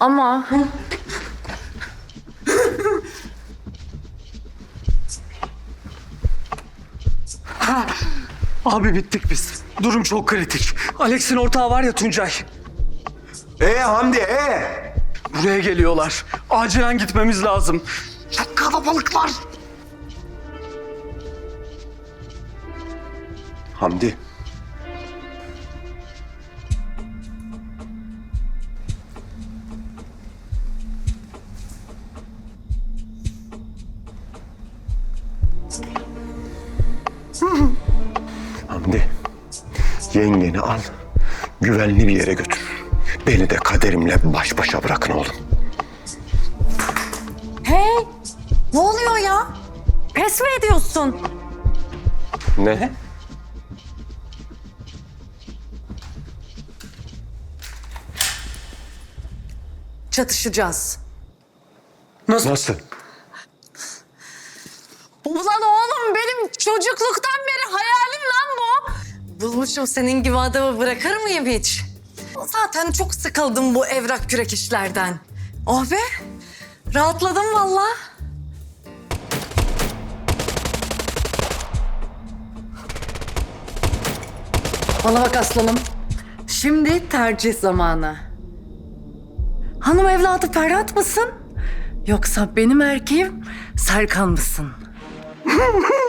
Ama Abi bittik biz. Durum çok kritik. Alex'in ortağı var ya Tuncay. Ee Hamdi ee? Buraya geliyorlar. Acilen gitmemiz lazım. Çok kalabalıklar. Hamdi. Hamdi. Yengeni al. Güvenli bir yere götür. Beni de kaderimle baş başa bırakın oğlum. hey ne oluyor ya? Pes mi ediyorsun? Ne? Çatışacağız. Nasıl? Nasıl? Ulan oğlum benim çocukluktan beri hayalim lan bu. Bulmuşum senin gibi adamı bırakır mıyım hiç? Zaten çok sıkıldım bu evrak kürek işlerden. Oh be rahatladım vallahi. Bana bak aslanım. Şimdi tercih zamanı. Hanım evladı Ferhat mısın? Yoksa benim erkeğim Serkan mısın? Woohoo!